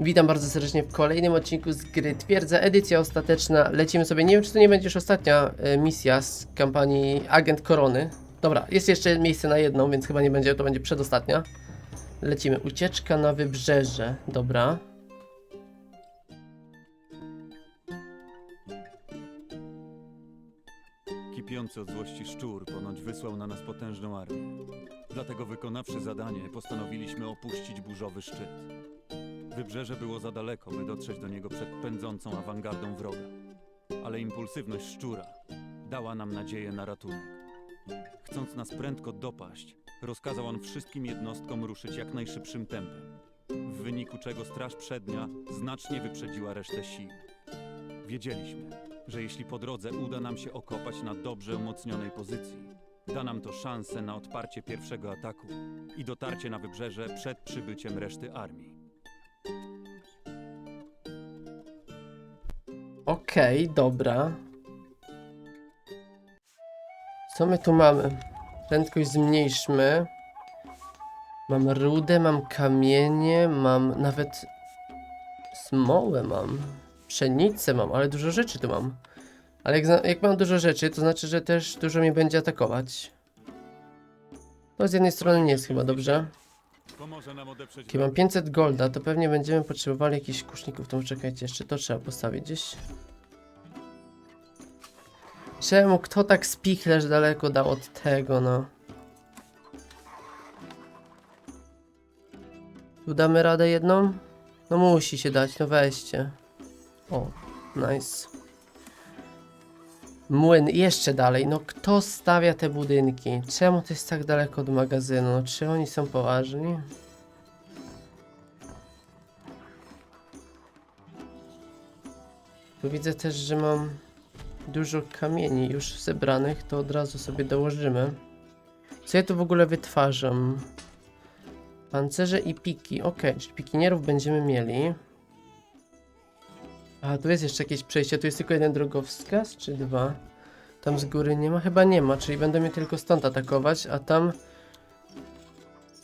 Witam bardzo serdecznie w kolejnym odcinku z gry Twierdza, edycja ostateczna. Lecimy sobie, nie wiem czy to nie będzie już ostatnia e, misja z kampanii Agent Korony. Dobra, jest jeszcze miejsce na jedną, więc chyba nie będzie, to będzie przedostatnia. Lecimy, ucieczka na wybrzeże, dobra. Kipiący od złości szczur ponoć wysłał na nas potężną armię. Dlatego wykonawszy zadanie, postanowiliśmy opuścić burzowy szczyt. Wybrzeże było za daleko, by dotrzeć do niego przed pędzącą awangardą wroga. Ale impulsywność szczura dała nam nadzieję na ratunek. Chcąc nas prędko dopaść, rozkazał on wszystkim jednostkom ruszyć jak najszybszym tempem, w wyniku czego straż przednia znacznie wyprzedziła resztę sił. Wiedzieliśmy, że jeśli po drodze uda nam się okopać na dobrze umocnionej pozycji, da nam to szansę na odparcie pierwszego ataku i dotarcie na wybrzeże przed przybyciem reszty armii. Okej, dobra. Co my tu mamy? Prędkość zmniejszmy. Mam rudę, mam kamienie, mam nawet smołę mam. Pszenicę mam, ale dużo rzeczy tu mam. Ale jak, jak mam dużo rzeczy, to znaczy, że też dużo mnie będzie atakować. To z jednej strony nie jest chyba dobrze. Jak mam 500 golda, to pewnie będziemy potrzebowali jakichś kuszników. To czekajcie, jeszcze to trzeba postawić gdzieś. Czemu kto tak spichlerz daleko dał od tego, no? Tu damy radę jedną? No musi się dać, no weźcie. O, nice. Młyn, jeszcze dalej. No kto stawia te budynki? Czemu to jest tak daleko od magazynu? No, czy oni są poważni? Tu widzę też, że mam dużo kamieni już zebranych, to od razu sobie dołożymy. Co ja tu w ogóle wytwarzam? Pancerze i piki. Ok, czyli pikinierów będziemy mieli. A, tu jest jeszcze jakieś przejście. Tu jest tylko jeden drogowskaz, czy dwa? Tam z góry nie ma? Chyba nie ma, czyli będę mnie tylko stąd atakować, a tam...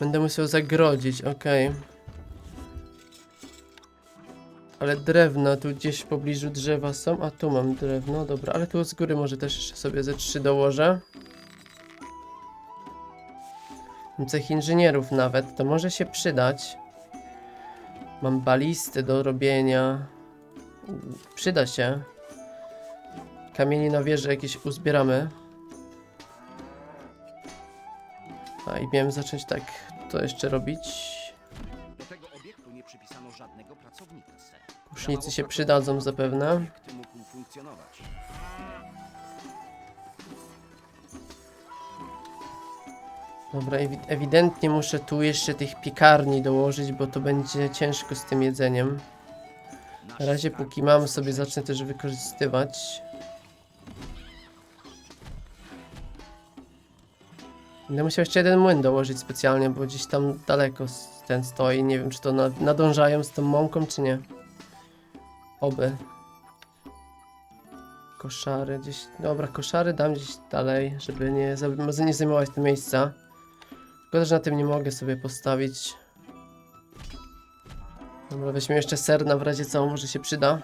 Będę musiał zagrodzić, okej. Ale drewna tu gdzieś w pobliżu drzewa są, a tu mam drewno, dobra, ale tu z góry może też jeszcze sobie ze trzy dołożę. Cech inżynierów nawet, to może się przydać. Mam balisty do robienia. Przyda się. Kamieni na wieży jakieś uzbieramy. A i miałem zacząć tak to jeszcze robić. Kusznicy się przydadzą zapewne. Dobra, ewi- ewidentnie muszę tu jeszcze tych piekarni dołożyć, bo to będzie ciężko z tym jedzeniem. Na razie póki mam sobie zacznę też wykorzystywać. Będę musiał jeszcze jeden młyn dołożyć specjalnie, bo gdzieś tam daleko ten stoi. Nie wiem, czy to na, nadążają z tą mąką, czy nie. Oby. Koszary gdzieś. Dobra, koszary dam gdzieś dalej, żeby nie, nie zajmować tego miejsca. Szkoda, że na tym nie mogę sobie postawić. Dobra, weźmy jeszcze serna w razie co, może się przyda.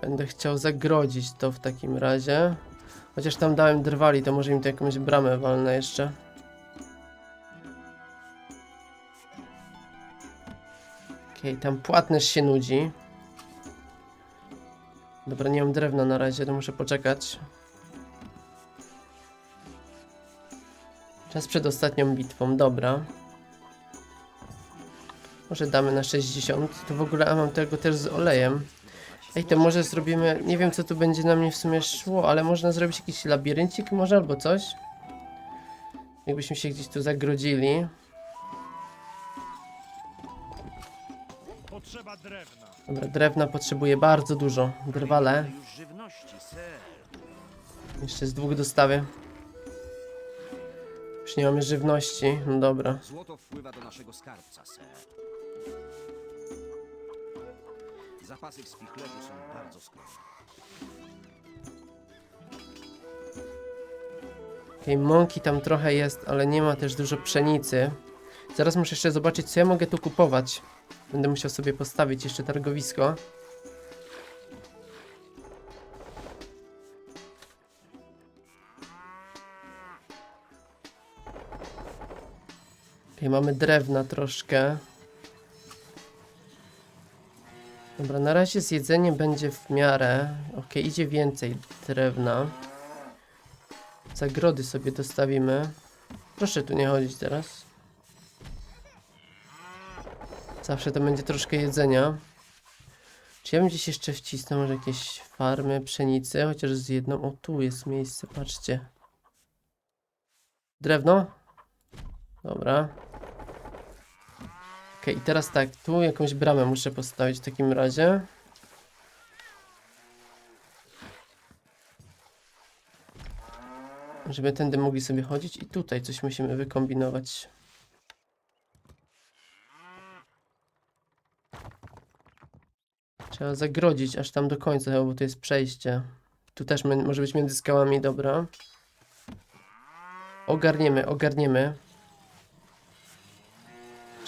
Będę chciał zagrodzić to w takim razie. Chociaż tam dałem drwali, to może im to jakąś bramę walnę jeszcze. Okej, tam płatnerz się nudzi. Dobra, nie mam drewna na razie, to muszę poczekać. Czas przed ostatnią bitwą, dobra. Może damy na 60. To w ogóle, a mam tego też z olejem. Ej, to może zrobimy, nie wiem co tu będzie na mnie w sumie szło, ale można zrobić jakiś labiryncik może albo coś? Jakbyśmy się gdzieś tu zagrodzili. Potrzeba drewna. Dobra, drewna potrzebuję bardzo dużo. Drwale. Jeszcze z dwóch dostawy. Już nie mamy żywności. No dobra. Złoto wpływa do naszego skarbca, sir. Zapasy w spichlerzu są bardzo skromne. Okej, mąki tam trochę jest, ale nie ma też dużo pszenicy. Zaraz muszę jeszcze zobaczyć, co ja mogę tu kupować. Będę musiał sobie postawić jeszcze targowisko. Okej, mamy drewna troszkę. Dobra, na razie z jedzeniem będzie w miarę. Okej, idzie więcej drewna. Zagrody sobie dostawimy. Proszę tu nie chodzić teraz. Zawsze to będzie troszkę jedzenia. Czy ja bym gdzieś jeszcze wcisnął może jakieś farmy pszenicy, chociaż z jedną. O, tu jest miejsce, patrzcie. Drewno? Dobra. Okej, i teraz tak, tu jakąś bramę muszę postawić w takim razie. Żeby tędy mogli sobie chodzić i tutaj coś musimy wykombinować. Trzeba zagrodzić aż tam do końca, bo to jest przejście. Tu też może być między skałami, dobra. Ogarniemy, ogarniemy.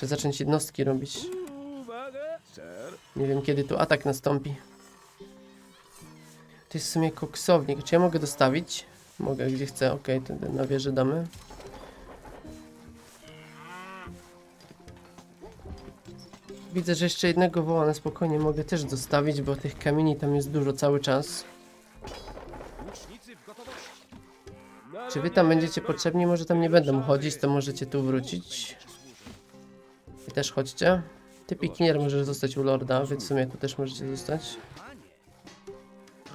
Trzeba zacząć jednostki robić. Nie wiem kiedy tu atak nastąpi. To jest w sumie koksownik. Czy ja mogę dostawić? Mogę, gdzie chcę. Ok, tędy na wieżę damy. Widzę, że jeszcze jednego woła na spokojnie mogę też dostawić, bo tych kamieni tam jest dużo cały czas. Czy wy tam będziecie potrzebni? Może tam nie będą chodzić, to możecie tu wrócić. Wy też chodźcie. Ty pikinier możesz zostać u lorda, wy w sumie tu też możecie zostać.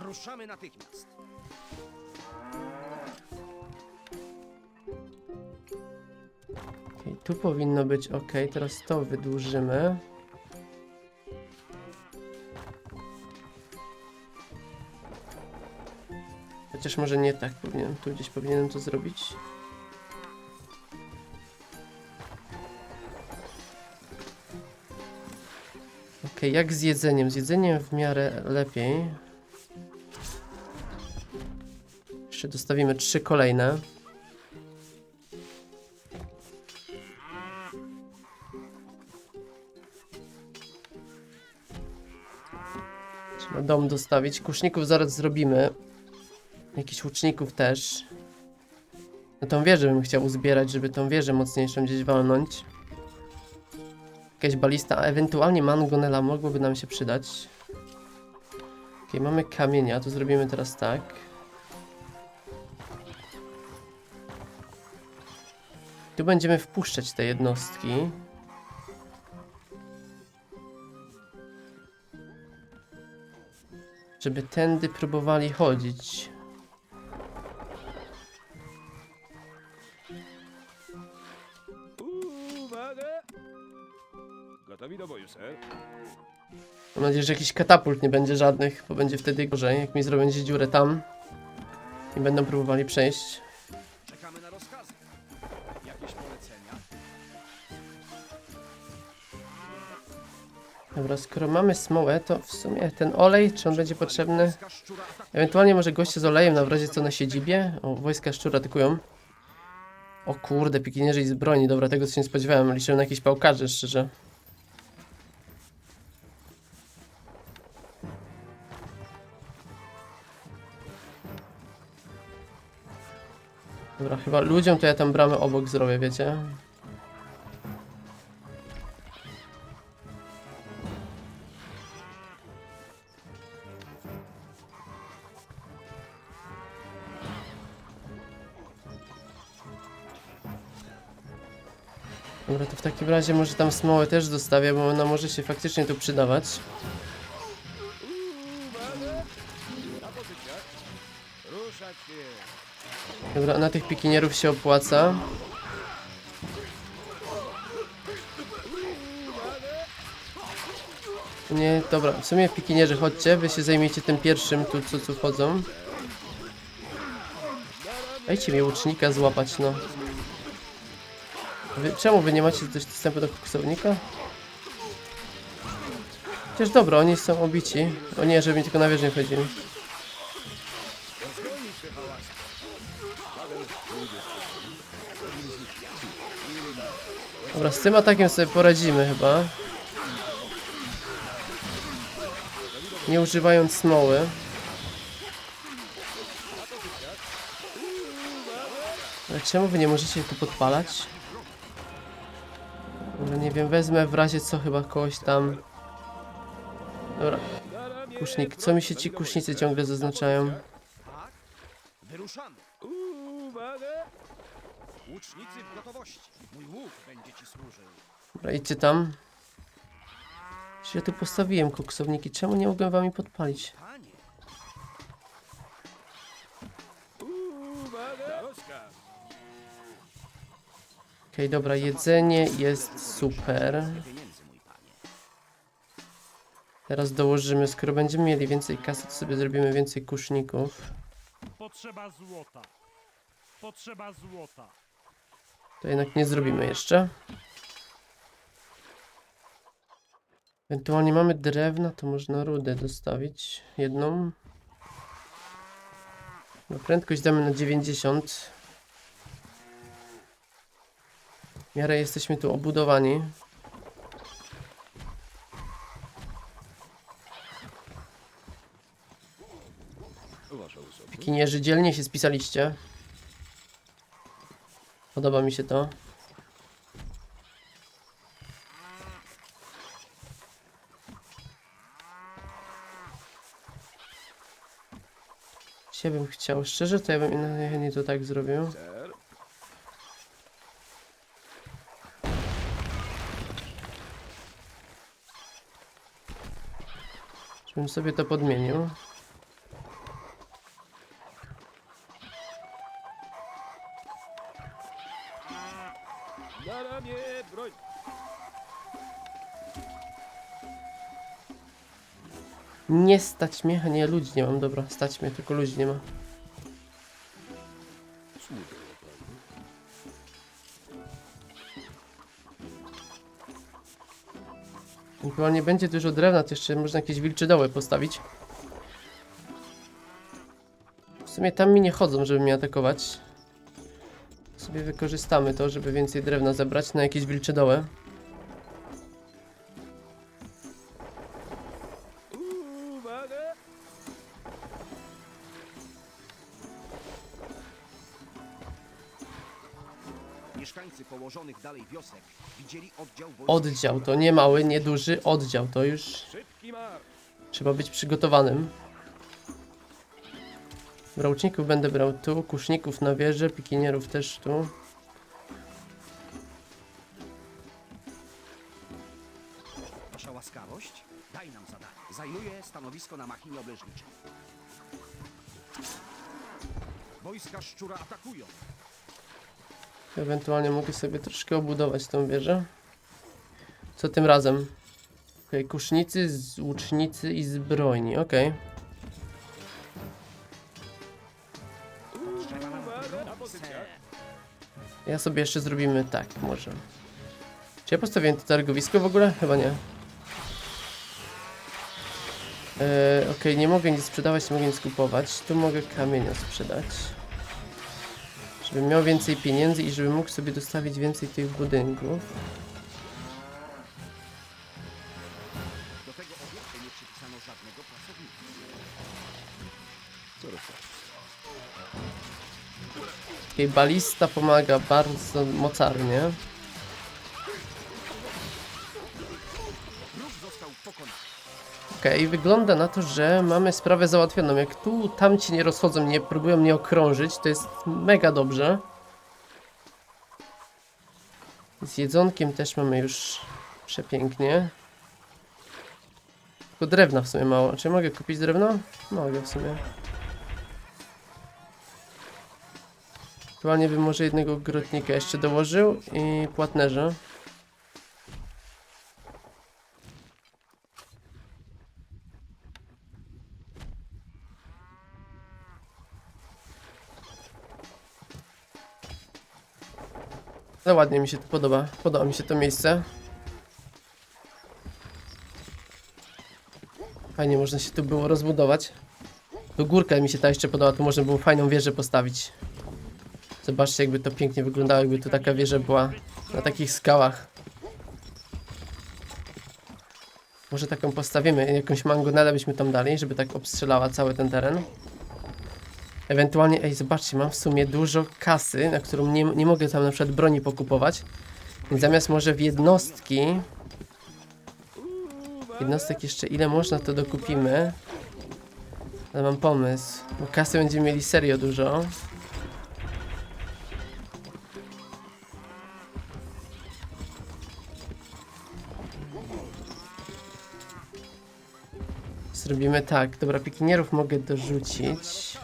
Ruszamy natychmiast. Okej, tu powinno być ok, teraz to wydłużymy. Chociaż może nie tak powinienem, tu gdzieś powinienem to zrobić. Ok, jak z jedzeniem? Z jedzeniem w miarę lepiej. Jeszcze dostawimy trzy kolejne. Trzeba dom dostawić. Kuszników zaraz zrobimy. Jakichś łuczników też. Tą wieżę bym chciał uzbierać, żeby tą wieżę mocniejszą gdzieś walnąć. Jakaś balista, ewentualnie mangonela mogłoby nam się przydać. Ok, mamy kamienia, to zrobimy teraz tak. Tu będziemy wpuszczać te jednostki. Żeby tędy próbowali chodzić. Gotowi do boju, sir. Mam nadzieję, że jakiś katapult nie będzie żadnych, bo będzie wtedy gorzej, jak mi zrobią gdzieś dziurę tam. I będą próbowali przejść. Czekamy na rozkazy. Jakieś polecenia? Dobra, skoro mamy smołę, to w sumie ten olej, czy on będzie potrzebny? Ewentualnie może goście z olejem na w razie co na siedzibie. O, wojska szczura atakują. O kurde, pikinierzy z broni, dobra, tego się nie spodziewałem. Liczyłem na jakieś pałkarze, szczerze. Chyba ludziom to ja tam bramę obok zrobię, wiecie? Dobra, to w takim razie może tam smołę też zostawię, bo ona może się faktycznie tu przydawać. Dobra, na tych pikinierów się opłaca. Nie, dobra, w sumie pikinierzy chodźcie, wy się zajmijcie tym pierwszym tu, co tu wchodzą. Dajcie mi łucznika złapać, no. Wy, czemu wy nie macie dość dostępu do koksownika? Chociaż dobra, oni są obici. O nie, żeby mi tylko na wierzchnię chodzili. Dobra, Dobra, z tym atakiem sobie poradzimy chyba. Nie używając smoły. Ale czemu wy nie możecie tu podpalać? Może nie wiem, wezmę w razie co chyba kogoś tam. Dobra, kusznik. Co mi się ci kusznicy ciągle zaznaczają? Tak? Wyruszamy. Uwaga! Łucznicy w gotowości. Mój łuk będzie ci służył. Dobra, idźcie tam. Czy ja tu postawiłem koksowniki? Czemu nie mogłem wami podpalić? Panie, Uwaga! Rozkaz! Okej, dobra, jedzenie jest super. pieniędzy, mój panie. Teraz dołożymy, skoro będziemy mieli więcej kasy, to sobie zrobimy więcej kuszników. Potrzeba złota. Potrzeba złota. To jednak nie zrobimy jeszcze. Ewentualnie mamy drewna, to można rudę dostawić. Jedną. No, prędkość damy na 90. W miarę jesteśmy tu obudowani. Wasza wysokość. Pikinierzy dzielnie się spisaliście. Podoba mi się to. Dzisiaj bym chciał, szczerze to ja bym najchętniej to tak zrobił. Żebym sobie to podmienił. Nie stać mnie, a nie ludzi nie mam, dobra, stać mnie, tylko ludzi nie ma. Panie. Ewentualnie będzie dużo drewna, to jeszcze można jakieś wilcze doły postawić. W sumie tam mi nie chodzą, żeby mnie atakować. Sobie wykorzystamy to, żeby więcej drewna zebrać na jakieś wilcze Mieszkańcy położonych dalej wiosek widzieli oddział. Oddział to nie mały, nie duży, oddział to już trzeba być przygotowanym. Brałczników będę brał tu, kuszników na wieżę, pikinierów też tu. Wasza łaskawość? Daj nam zadanie. Zajmuję stanowisko na machinie obleżniczej. Wojska szczura atakują. Ewentualnie mogę sobie troszkę obudować tą wieżę. Co tym razem? Okej, kusznicy, z- łucznicy i zbrojni, ser. Ja sobie jeszcze zrobimy tak, może. Czy ja postawiłem to targowisko w ogóle? Chyba nie. Eee, Okej, nie mogę nic sprzedawać, nie mogę nic kupować. Tu mogę kamienia sprzedać. Żebym miał więcej pieniędzy i żebym mógł sobie dostawić więcej tych budynków. Okej, balista pomaga bardzo mocarnie. Okej, wygląda na to, że mamy sprawę załatwioną. Jak tu tamci nie rozchodzą, nie próbują mnie okrążyć, to jest mega dobrze. Z jedzonkiem też mamy już przepięknie. Tylko drewna w sumie mało. Czy mogę kupić drewno? Mogę w sumie. Aktualnie bym może jednego ogrodnika jeszcze dołożył i płatnerza. Ale ładnie mi się to podoba. Podoba mi się to miejsce. Fajnie można się tu było rozbudować. Tu górka mi się ta jeszcze podoba, tu można było fajną wieżę postawić. Zobaczcie jakby to pięknie wyglądało, jakby tu taka wieża była na takich skałach. Może taką postawimy, jakąś mangonelę byśmy tam dali, żeby tak obstrzelała cały ten teren. Ewentualnie, ej, zobaczcie, mam w sumie dużo kasy, na którą nie, nie mogę tam na przykład broni pokupować. Więc zamiast może w jednostki... Jednostek jeszcze ile można, to dokupimy. Ale mam pomysł, bo kasy będziemy mieli serio dużo. Zrobimy tak, dobra, pikinierów mogę dorzucić.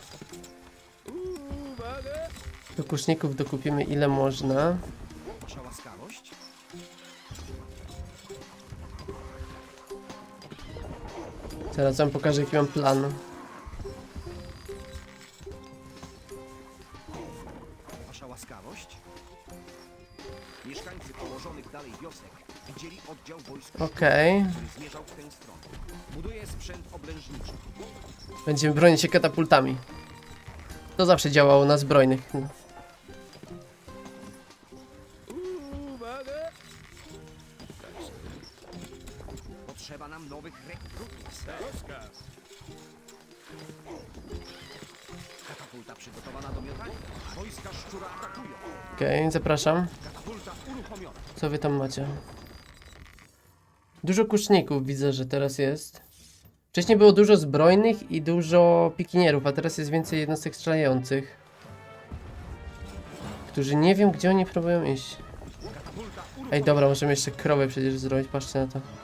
Do kuszników dokupimy ile można. Wasza łaskawość? Zaraz wam pokażę jaki mam plan. Wasza łaskawość? Mieszkańcy położonych dalej wiosek widzieli oddział wojsk, Okej, który zmierzał w tę stronę. Buduje sprzęt oblężniczy. będziemy bronić się katapultami. To zawsze działało na zbrojnych. Potrzeba nam nowych rekrutów. Rozkaz. Katapulta przygotowana do miotania. Wojska szczura atakują. Okej, zapraszam. Katapulta uruchomiona. Co wy tam macie? Dużo kuszników widzę, że teraz jest. Wcześniej było dużo zbrojnych i dużo pikinierów, a teraz jest więcej jednostek strzelających. Którzy nie wiem, gdzie oni próbują iść. Katapulta Ej, dobra, możemy jeszcze krowę przecież zrobić, patrzcie na to.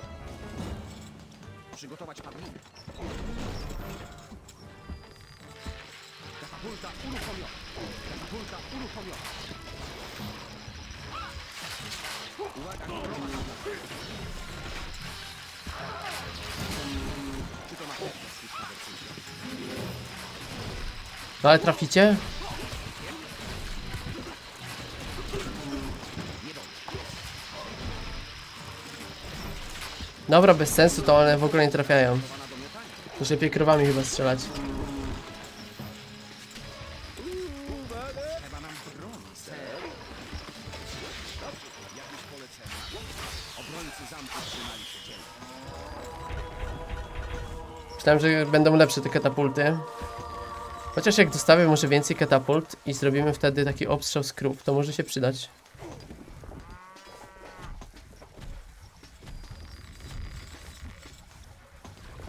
No ale traficie? Dobra, bez sensu to one w ogóle nie trafiają. Muszę lepiej krowami chyba strzelać. Myślałem, że będą lepsze te katapulty. Chociaż jak dostawię może więcej katapult i zrobimy wtedy taki obstrzał z to może się przydać.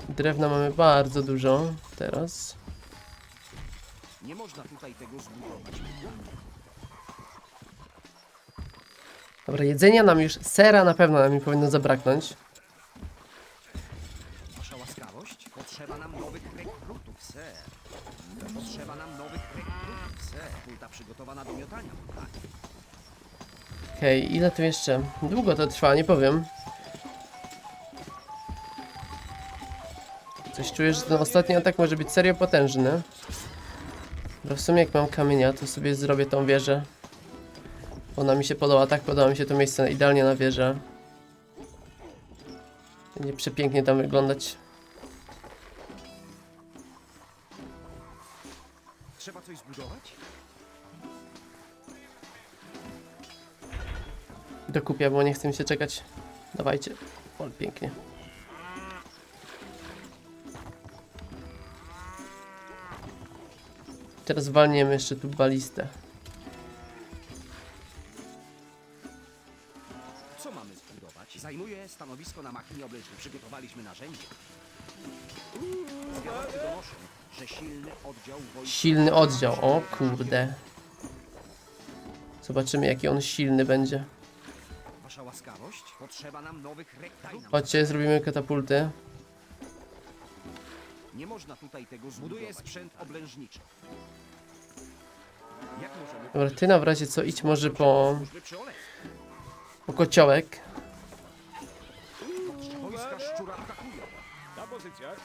Drewna mamy bardzo dużo teraz. Nie można tutaj tego zbudować. Dobra, jedzenia nam już, sera na pewno nam powinno zabraknąć. Wasza łaskawość? Potrzeba nam nowych rekrutów, ser. Potrzeba nam nowych rekrutów, ser. Pulta przygotowana do miotania. Tak. Okej, ile tu jeszcze? Długo to trwa, nie powiem. Coś czuję, że ten ostatni atak może być serio potężny. Bo w sumie jak mam kamienia, to sobie zrobię tą wieżę. Ona mi się podoba, tak podoba mi się to miejsce idealnie na wieżę. Będzie przepięknie tam wyglądać. Dokupię, bo nie chcę mi się czekać. Dawajcie. O, pięknie. Teraz walniemy jeszcze tu balistę. Co mamy zbudować? Zajmuję stanowisko na machinie oblężnej. Przygotowaliśmy narzędzie. Donoszą, że silny oddział wojsk Silny oddział, o kurde. Zobaczymy jaki on silny będzie. Wasza łaskawość? Potrzeba nam nowych rek... Daj nam. Chodźcie, zrobimy katapulty. Nie można tutaj tego zbudować. Buduję sprzęt oblężniczy. Jak możemy... Dobra, ty na w razie co idź może po, Służby przy Oleku. po kociołek. Wojska szczura atakują. Na pozycjach.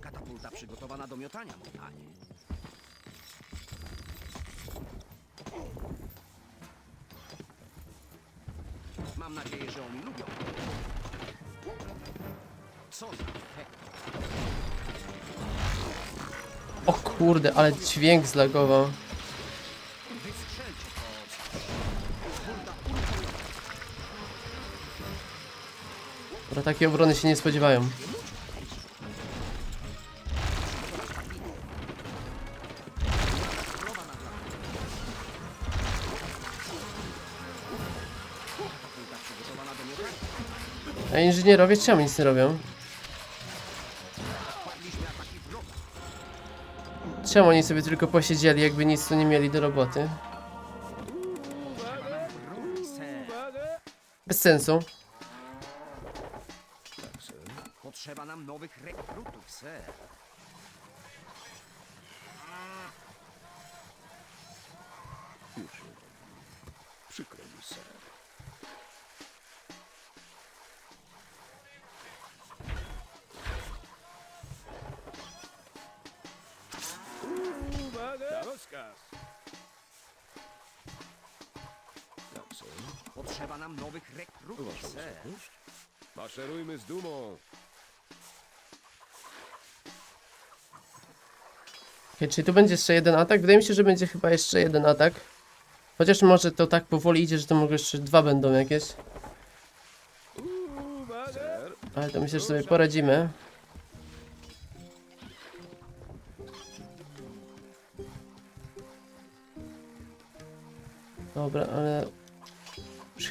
Katapulta przygotowana do miotania, mój panie. Mam nadzieję, że oni lubią. Co za? O kurde, ale dźwięk zlagował. Wystrzelcie takiej obrony się nie spodziewają. Inżynierowie czemu nic nie robią? Czemu oni sobie tylko posiedzieli, jakby nic tu nie mieli do roboty? Bez sensu. Potrzeba nam nowych rekrutów, wysokość? Maszerujmy z dumą. Okej, czy tu będzie jeszcze jeden atak? Wydaje mi się, że będzie chyba jeszcze jeden atak. Chociaż może to tak powoli idzie, że to może jeszcze dwa będą jakieś. Uwaga! Ale to myślę, że sobie poradzimy.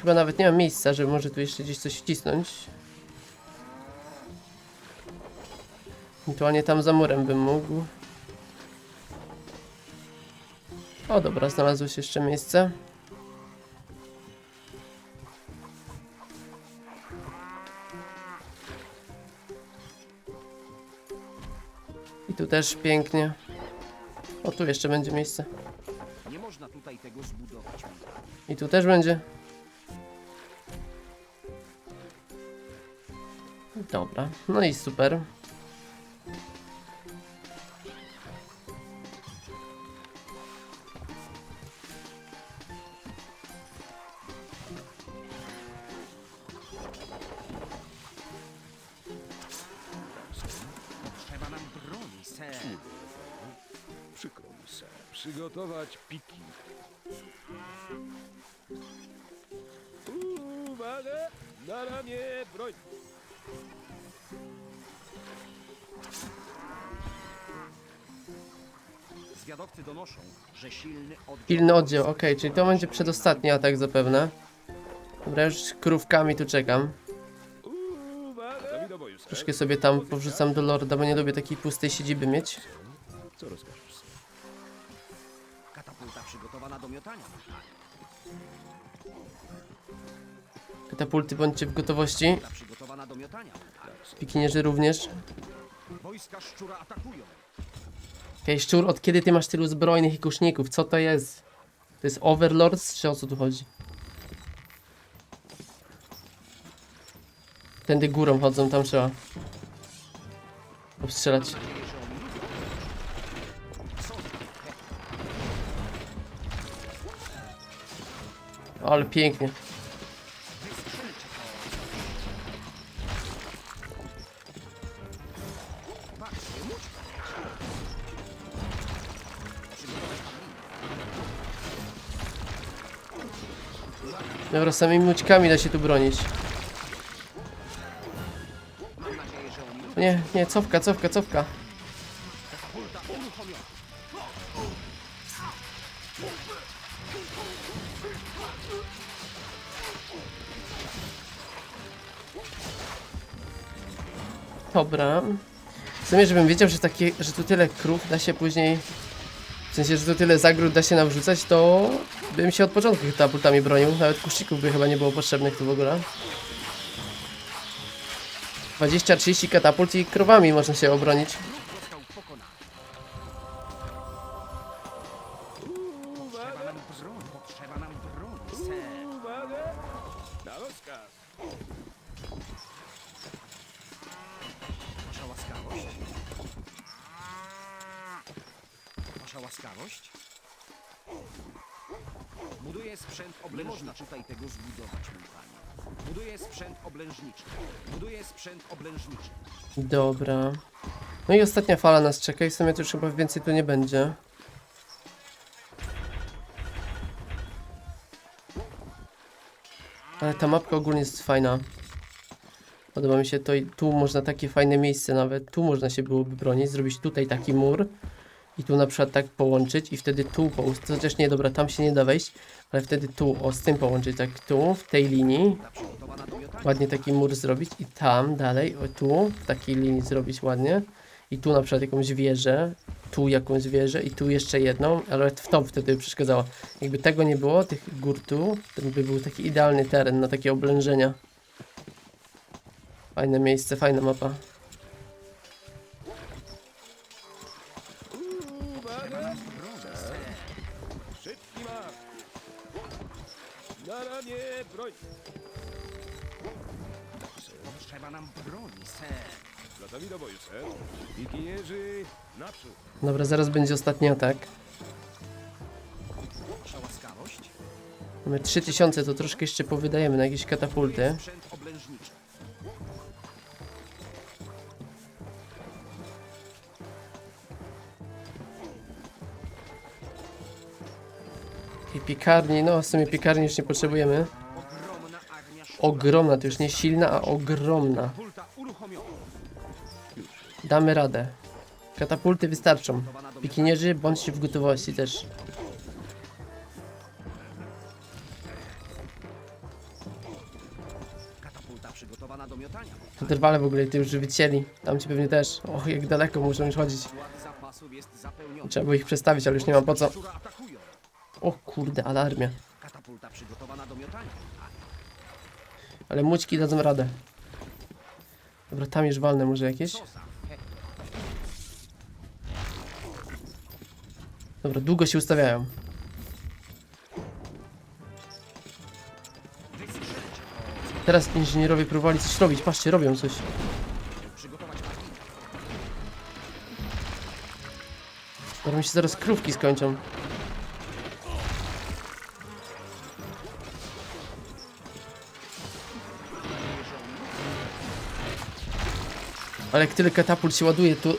Chyba nawet nie ma miejsca, żeby może tu jeszcze gdzieś coś wcisnąć. Ewentualnie tam za murem bym mógł. O dobra, znalazło się jeszcze miejsce. I tu też pięknie. O, tu jeszcze będzie miejsce. Nie można tutaj tego zbudować, mój panie. I tu też będzie. Dobra, no i super. Zwiadowcy donoszą, że silny oddział... Pilny oddział, okej, czyli to będzie przedostatni atak zapewne. Dobra, już z krówkami tu czekam. Troszkę sobie tam powrzucam do lorda, bo nie lubię takiej pustej siedziby mieć. Co rozkażesz? Katapulta przygotowana do miotania. Katapulty bądźcie w gotowości. Katapulta przygotowana do miotania, mój panie. Pikinierzy również. Wojska szczura atakują. Okej, szczur, od kiedy ty masz tylu zbrojnych i kuszników? Co to jest? To jest Overlords, czy o co tu chodzi? Tędy górą chodzą, tam trzeba obstrzelać. Ale pięknie. Dobra, samymi mućkami da się tu bronić. Nie, nie, cofka, cofka, cofka. Dobra. W sumie, żebym wiedział, że, takie, że tu tyle krów da się później... W sensie, że tu tyle zagród da się nawrzucać, to bym się od początku katapultami bronił. Nawet kuszcików by chyba nie było potrzebnych tu w ogóle. 20-30 katapult i krowami można się obronić. Wasza łaskawość. Buduję sprzęt oblężniczy. Nie można tutaj tego zbudować, mój panie. Buduję sprzęt oblężniczy. Buduję sprzęt oblężniczy. Dobra. No i ostatnia fala nas czeka i w sumie to już chyba więcej tu nie będzie. Ale ta mapka ogólnie jest fajna. Podoba mi się to i tu można takie fajne miejsce nawet, tu można się byłoby bronić, zrobić tutaj taki mur i tu na przykład tak połączyć i wtedy tu połączyć, chociaż nie, dobra, tam się nie da wejść, ale wtedy tu, o, z tym połączyć, tak tu, w tej linii, ładnie taki mur zrobić i tam dalej, o tu, w takiej linii zrobić ładnie i tu na przykład jakąś wieżę, tu jakąś wieżę i tu jeszcze jedną, ale w to wtedy by przeszkadzało. Jakby tego nie było, tych gór tu, to by był taki idealny teren na takie oblężenia. Fajne miejsce, fajna mapa. Broń! Potrzeba nam broni, ser. Gotowi do boju, ser. Wikinierzy, naprzód! Dobra, zaraz będzie ostatni atak. Wasza łaskawość. Mamy 3000, to troszkę jeszcze powydajemy na jakieś katapulty. Sprzęt oblężniczy. I piekarni, no w sumie piekarni już nie potrzebujemy. Ogromna to już nie silna, a ogromna. Damy radę. Katapulty wystarczą. Pikinierzy, bądźcie w gotowości też. Trwale w ogóle, ty już wycięli. Tam ci pewnie też. Och, jak daleko muszą już chodzić. Trzeba było ich przestawić, ale już nie mam po co. O kurde, alarmia. Katapulta przygotowana do miotania. Ale mućki dadzą radę. Dobra, tam już walne może jakieś. Dobra, długo się ustawiają. Teraz inżynierowie próbowali coś robić. Patrzcie, robią coś. Dobra, mi się zaraz krówki skończą. Ale jak tyle katapult się ładuje, tu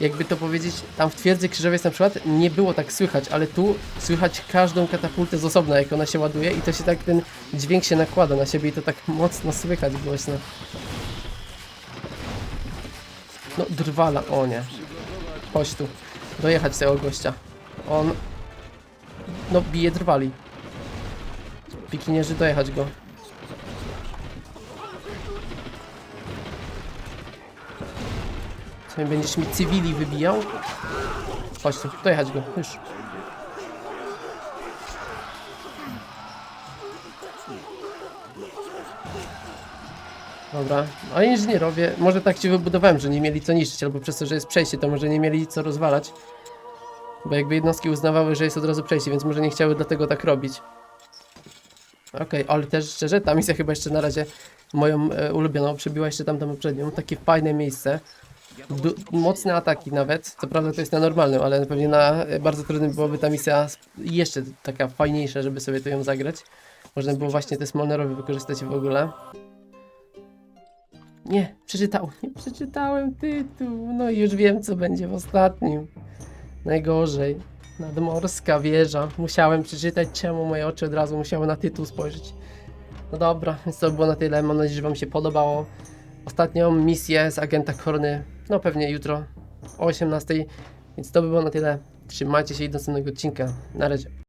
jakby to powiedzieć, tam w twierdzy krzyżowiec na przykład nie było tak słychać, ale tu słychać każdą katapultę z osobna, jak ona się ładuje i to się tak, ten dźwięk się nakłada na siebie i to tak mocno słychać głośno. No, drwala, o nie. Chodź tu, dojechać tego gościa. On, no, bije drwali. Pikinierzy, dojechać go. Co, będziesz mi cywili wybijał? Chodź tu, dojechać go, już. Dobra, a inżynierowie, może tak się wybudowałem, że nie mieli co niszczyć, albo przez to, że jest przejście, to może nie mieli co rozwalać. Bo jakby jednostki uznawały, że jest od razu przejście, więc może nie chciały dlatego tak robić. Okej, ale też szczerze, ta misja chyba jeszcze na razie moją e, ulubioną przebiła jeszcze tamtą poprzednią. Takie fajne miejsce. Du mocne ataki nawet. Co prawda to jest na normalnym, ale pewnie na e, bardzo trudnym byłoby ta misja jeszcze taka fajniejsza, żeby sobie tu ją zagrać. Można było właśnie te Smolnerowy wykorzystać w ogóle. Nie, przeczytał. Nie przeczytałem tytuł. No i już wiem, co będzie w ostatnim. Najgorzej. Nadmorska wieża. Musiałem przeczytać, czemu moje oczy od razu musiały na tytuł spojrzeć. No dobra, więc to było na tyle. Mam nadzieję, że Wam się podobało. Ostatnią misję z agenta Korny, no pewnie jutro o 18. Więc to by było na tyle. Trzymajcie się i do następnego odcinka. Na razie.